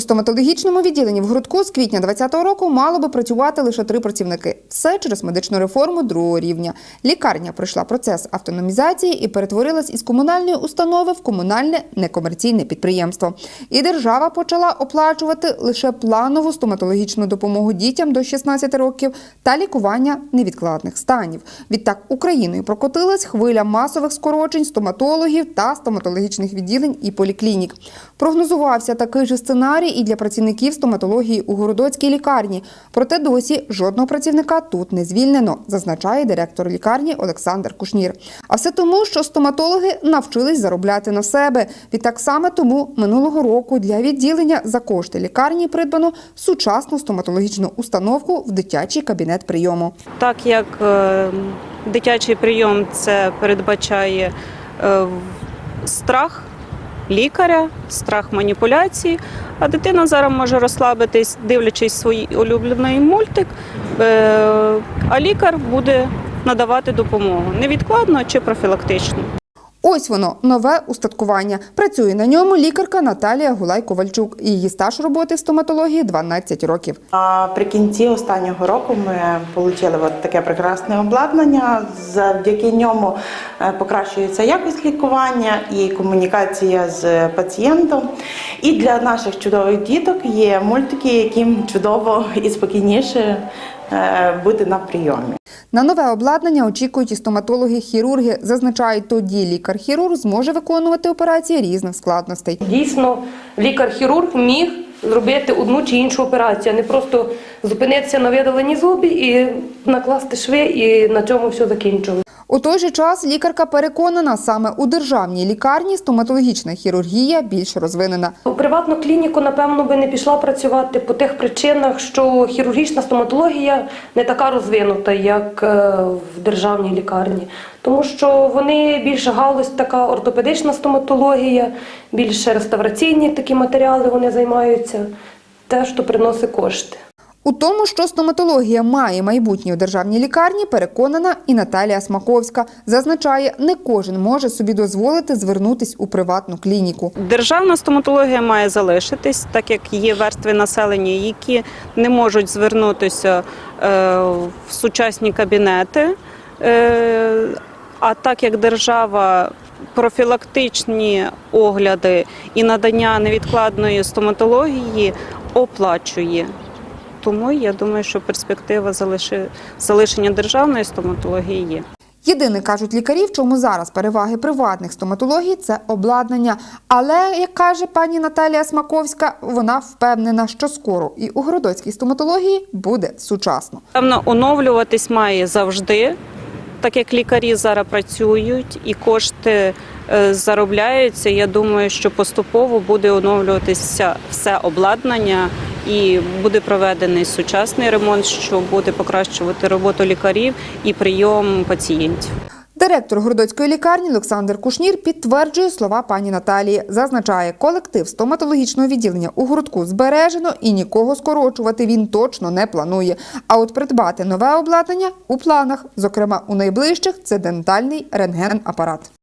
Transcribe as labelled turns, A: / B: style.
A: У стоматологічному відділенні в Грудку з квітня 2020 року мало би працювати лише три працівники. Все через медичну реформу другого рівня. Лікарня пройшла процес автономізації і перетворилась із комунальної установи в комунальне некомерційне підприємство. І держава почала оплачувати лише планову стоматологічну допомогу дітям до 16 років та лікування невідкладних станів. Відтак Україною прокотилась хвиля масових скорочень стоматологів та стоматологічних відділень і поліклінік. Прогнозувався такий же сценарій і для працівників стоматології у городоцькій лікарні. Проте досі жодного працівника тут не звільнено, зазначає директор лікарні Олександр Кушнір. А все тому, що стоматологи навчились заробляти на себе. Відтак саме тому минулого року для відділення за кошти лікарні придбано сучасну стоматологічну установку в дитячий кабінет прийому.
B: Так як е, дитячий прийом це передбачає е, страх лікаря, страх маніпуляцій, а дитина зараз може розслабитись, дивлячись свій улюблений мультик, е, а лікар буде надавати допомогу. Невідкладно чи профілактично.
A: Ось воно нове устаткування. Працює на ньому лікарка Наталія Гулай-Ковальчук. Її стаж роботи в стоматології 12 років.
C: Наприкінці останнього року ми отримали от таке прекрасне обладнання. Завдяки ньому е, покращується якість лікування і комунікація з пацієнтом. І для наших чудових діток є мультики, яким чудово і спокійніше е, бути на прийомі.
A: На нове обладнання очікують і стоматологи-хірурги. Зазначають, тоді лікар-хірург зможе виконувати операції різних складностей.
D: Дійсно, лікар-хірург міг зробити одну чи іншу операцію, а не просто зупинитися на видаленні зубів і накласти шви, і на цьому все закінчилось.
A: У той же час лікарка переконана, саме у державній лікарні стоматологічна хірургія більш розвинена.
D: У приватну клініку, напевно, би не пішла працювати по тих причинах, що хірургічна стоматологія не така розвинута, як е, в державній лікарні. Тому що вони більше галузь така ортопедична стоматологія, більше реставраційні такі матеріали вони займаються, те, що приносить кошти.
A: У тому, що стоматологія має майбутнє у державній лікарні, переконана і Наталія Смаковська. Зазначає, не кожен може собі дозволити звернутись у приватну клініку.
B: Державна стоматологія має залишитись, так як є верстви населення, які не можуть звернутися е, в сучасні кабінети. Е, А так як держава профілактичні огляди і надання невідкладної стоматології оплачує. Тому я думаю, що перспектива залишення державної стоматології є.
A: Єдине кажуть лікарі, в чому зараз переваги приватних стоматологій це обладнання. Але як каже пані Наталія Смаковська, вона впевнена, що скоро і у городоцькій стоматології буде сучасно.
B: Певно, оновлюватись має завжди, так як лікарі зараз працюють і кошти е, заробляються. Я думаю, що поступово буде оновлюватися все обладнання і буде проведений сучасний ремонт, що буде покращувати роботу лікарів і прийом пацієнтів.
A: Директор городоцької лікарні Олександр Кушнір підтверджує слова пані Наталії. Зазначає, колектив стоматологічного відділення у городку збережено і нікого скорочувати він точно не планує. А от придбати нове обладнання у планах, зокрема у найближчих, це дентальний рентген-апарат.